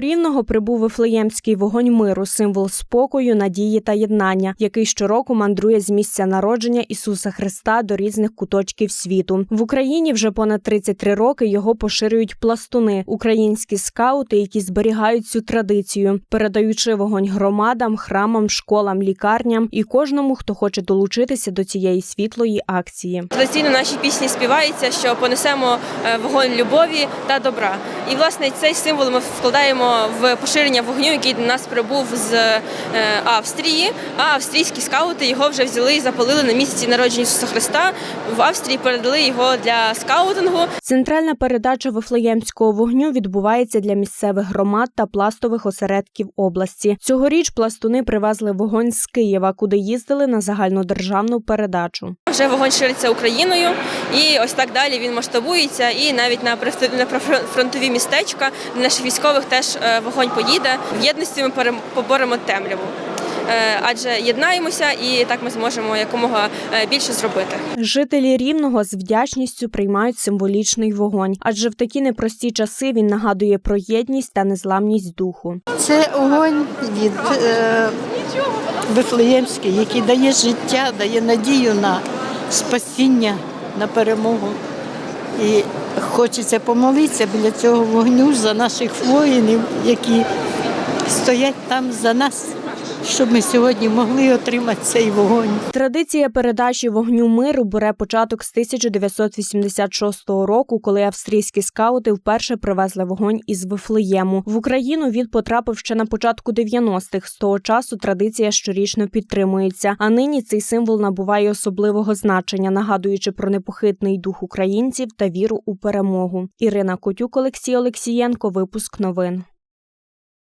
Рівного прибув Вифлеємський вогонь миру, символ спокою, надії та єднання, який щороку мандрує з місця народження Ісуса Христа до різних куточків світу. В Україні вже понад 33 роки його поширюють пластуни, українські скаути, які зберігають цю традицію, передаючи вогонь громадам, храмам, школам, лікарням і кожному, хто хоче долучитися до цієї світлої акції. Традиційно в нашій пісні співається, що понесемо е, вогонь любові та добра. І власне цей символ ми вкладаємо в поширення вогню, який до нас прибув з е, Австрії. А австрійські скаути його вже взяли і запалили на місці народження Ісуса Христа. В Австрії передали його для скаутингу. Центральна передача Вифлеємського вогню відбувається для місцевих громад та пластових осередків області. Цьогоріч пластуни привезли вогонь з Києва, куди їздили на загальнодержавну передачу. Вже вогонь шириться Україною, і ось так далі він масштабується. І навіть на прифронтові містечка для наших військових теж е, вогонь поїде. В єдності ми поборемо темряву. Е, Адже єднаємося, і так ми зможемо якомога е, більше зробити. Жителі рівного з вдячністю приймають символічний вогонь, адже в такі непрості часи він нагадує про єдність та незламність духу. Це огонь від е, Вифлеємський, який дає життя, дає надію на спасіння, на перемогу. І хочеться помолитися біля цього вогню за наших воїнів, які стоять там за нас, щоб ми сьогодні могли отримати цей вогонь. Традиція передачі вогню миру бере початок з 1986 року, коли австрійські скаути вперше привезли вогонь із Вифлеєму. В Україну він потрапив ще на початку 90-х. З того часу традиція щорічно підтримується. А нині цей символ набуває особливого значення, нагадуючи про непохитний дух українців та віру у перемогу. Ірина Котюк, Олексій Олексієнко. Випуск новин.